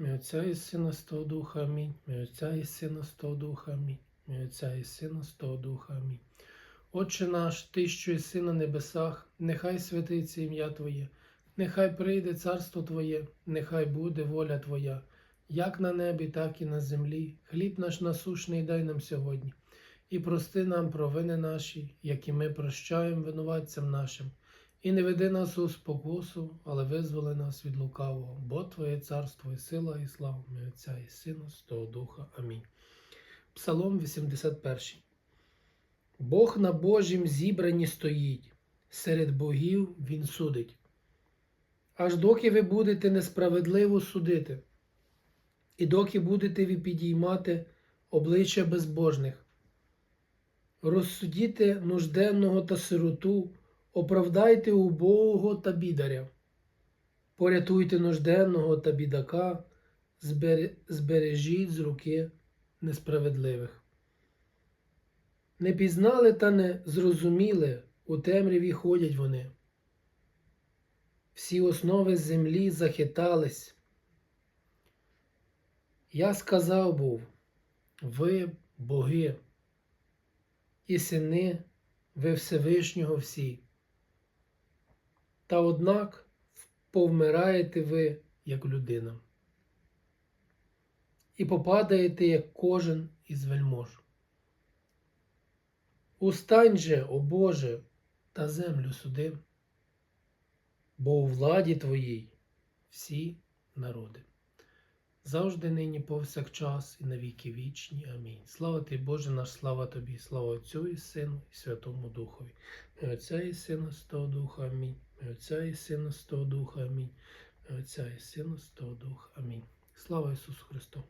Мій Отця і Сина Святого Духа, амінь. Мій Отця і Сина Святого Духа, амінь. Мій Отця і Сина Святого Духа, амінь. Отче наш, Ти, що єси на небесах, нехай святиться ім'я Твоє, нехай прийде царство Твоє, нехай буде воля Твоя, як на небі, так і на землі. Хліб наш насушний дай нам сьогодні, і прости нам провини наші, які ми прощаємо винуватцям нашим. І не веди нас у спокусу, але визволи нас від лукавого, бо Твоє царство і сила, і слава Мій Отця і Сина, Святого Духа. Амінь. Псалом 81. Бог на Божім зібранні стоїть, серед богів Він судить. Аж доки ви будете несправедливо судити, і доки будете ви підіймати обличчя безбожних, розсудіте нужденного та сироту, оправдайте убогого та бідаря, порятуйте нужденного та бідака, збережіть з руки несправедливих. Не пізнали та не зрозуміли, у темряві ходять вони. Всі основи землі захитались. Я сказав був, ви боги, і сини, ви Всевишнього всі. Та однак повмираєте ви, як людина, і попадаєте, як кожен із вельмож. Устань же, о Боже, та землю суди, бо у владі Твоїй всі народи. Завжди нині повсякчас і навіки вічні. Амінь. Слава Ти, Боже наш, слава Тобі, слава Отцю і Сину, і Святому Духові. І Отця і Сина Святого Духа, Амінь. І Отця і Сина Святого Духа, Амінь. Отця і Сина Святого Духа, Амінь. Слава Ісусу Христу!